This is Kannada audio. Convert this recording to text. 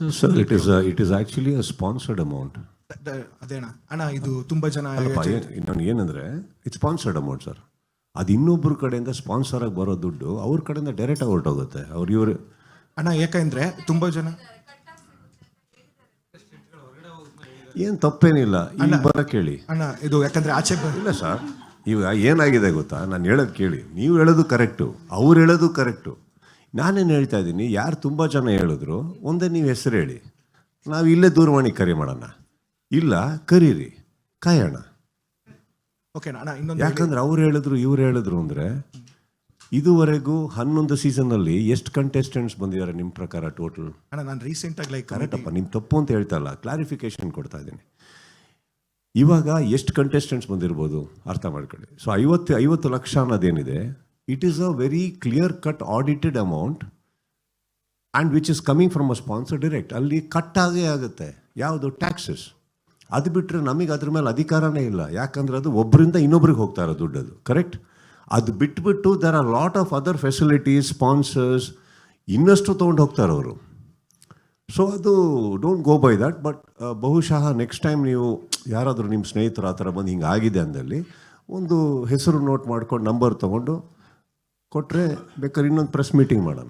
Sir, it is it it is actually a sponsored amount. ದ- ಅಣ್ಣ ಇದು ತುಂಬಾ ಜನ ಅಲ್ಲಪ್ಪ ನಾನು ಏನಂದ್ರೆ ಇಟ್ಸ್ ಸ್ಪಾನ್ಸರ್ಡ್ ಅಮೌಂಟ್ ಸರ್ ಅದು ಇನ್ನೊಬ್ಬರ ಕಡೆಯಿಂದ ಸ್ಪಾನ್ಸರ್ ಆಗಿ ಬರೋ ದುಡ್ಡು ಅವ್ರ ಕಡೆಯಿಂದ ಡೈರೆಕ್ಟ್ ಆಗಿ ಹೊರಟೋಗುತ್ತೆ. ಅವ್ರು ಇವರು ಅಣ್ಣ ಯಾಕಂದ್ರೆ ತುಂಬಾ ಜನ ಏನು ತಪ್ಪೇನಿಲ್ಲ. ಈಗ ಬರ ಕೇಳಿ. ಅಣ್ಣ ಇದು ಯಾಕಂದ್ರೆ ಆಚೆ ಬ- ಇಲ್ಲ ಸರ್ ಈಗ ಏನಾಗಿದೆ ಗೊತ್ತಾ? ನಾನು ಹೇಳೋದು ಕೇಳಿ. ನೀವು ಹೇಳೋದು ಕರೆಕ್ಟು ಅವ್ರು ಹೇಳೋದು ಕರೆಕ್ಟು ನಾನೇನು ಹೇಳ್ತಾ ಇದ್ದೀನಿ ಯಾರು ತುಂಬ ಜನ ಹೇಳಿದ್ರು ಒಂದೇ ನೀವು ಹೆಸರು ಹೇಳಿ. ನಾವು ಇಲ್ಲೇ ದೂರವಾಣಿ ಕರೆ ಮಾಡೋಣ. ಇಲ್ಲ ಕರೀರಿ ಕಾಯೋಣ. ಓಕೆ ಯಾಕಂದ್ರೆ ಅವ್ರು ಹೇಳಿದ್ರು ಇವ್ರು ಹೇಳಿದ್ರು ಅಂದರೆ ಇದುವರೆಗೂ ಹನ್ನೊಂದು ಸೀಸನಲ್ಲಿ ಎಷ್ಟು ಕಂಟೆಸ್ಟೆಂಟ್ಸ್ ಬಂದಿದ್ದಾರೆ ನಿಮ್ಮ ಪ್ರಕಾರ ಟೋಟಲ್ ಅಣ್ಣ ನಾನು ರೀಸೆಂಟಾಗಿ ಲೈಕ್ ಕರೆಕ್ಟಪ್ಪ ನಿಮ್ಮ ತಪ್ಪು ಅಂತ ಹೇಳ್ತಾ ಇಲ್ಲ ಕ್ಲಾರಿಫಿಕೇಶನ್ ಕೊಡ್ತಾ ಇದ್ದೀನಿ. ಇವಾಗ ಎಷ್ಟು ಕಂಟೆಸ್ಟೆಂಟ್ಸ್ ಬಂದಿರ್ಬೋದು ಅರ್ಥ ಮಾಡ್ಕೊಳ್ಳಿ. ಸೊ ಐವತ್ತು ಐವತ್ತು ಲಕ್ಷ ಅನ್ನೋದೇನಿದೆ it is a very clear cut audited amount and which is coming from a sponsor direct ಅಲ್ಲಿ ಕಟ್ ಆಗೇ ಆಗುತ್ತೆ. ಯಾವುದು? ಟ್ಯಾಕ್ಸಸ್ ಅದು ಬಿಟ್ಟರೆ ನಮಗೆ ಅದ್ರ ಮೇಲೆ ಅಧಿಕಾರನೇ ಇಲ್ಲ. ಯಾಕಂದರೆ ಅದು ಒಬ್ಬರಿಂದ ಇನ್ನೊಬ್ರಿಗೆ ಹೋಗ್ತಾ ಇರೋ ಅದು ಕರೆಕ್ಟ್ ಅದು ಬಿಟ್ಬಿಟ್ಟು there are lot of other facilities sponsors ಇನ್ನಷ್ಟು ತೊಗೊಂಡು ಹೋಗ್ತಾರೆ ಅವರು ಸೊ ಅದು don't go by that but ಬಹುಶಃ ನೆಕ್ಸ್ಟ್ ಟೈಮ್ ನೀವು ಯಾರಾದರೂ ನಿಮ್ಮ ಸ್ನೇಹಿತರು ಆ ಥರ ಬಂದು ಹಿಂಗೆ ಆಗಿದೆ ಅಂದಲ್ಲಿ ಒಂದು ಹೆಸರು ನೋಟ್ ಮಾಡ್ಕೊಂಡು ನಂಬರ್ ತೊಗೊಂಡು ಕೊಟ್ಟರೆ ಬೇಕಾದ್ರೆ ಇನ್ನೊಂದು ಪ್ರೆಸ್ ಮೀಟಿಂಗ್ ಮಾಡೋಣ.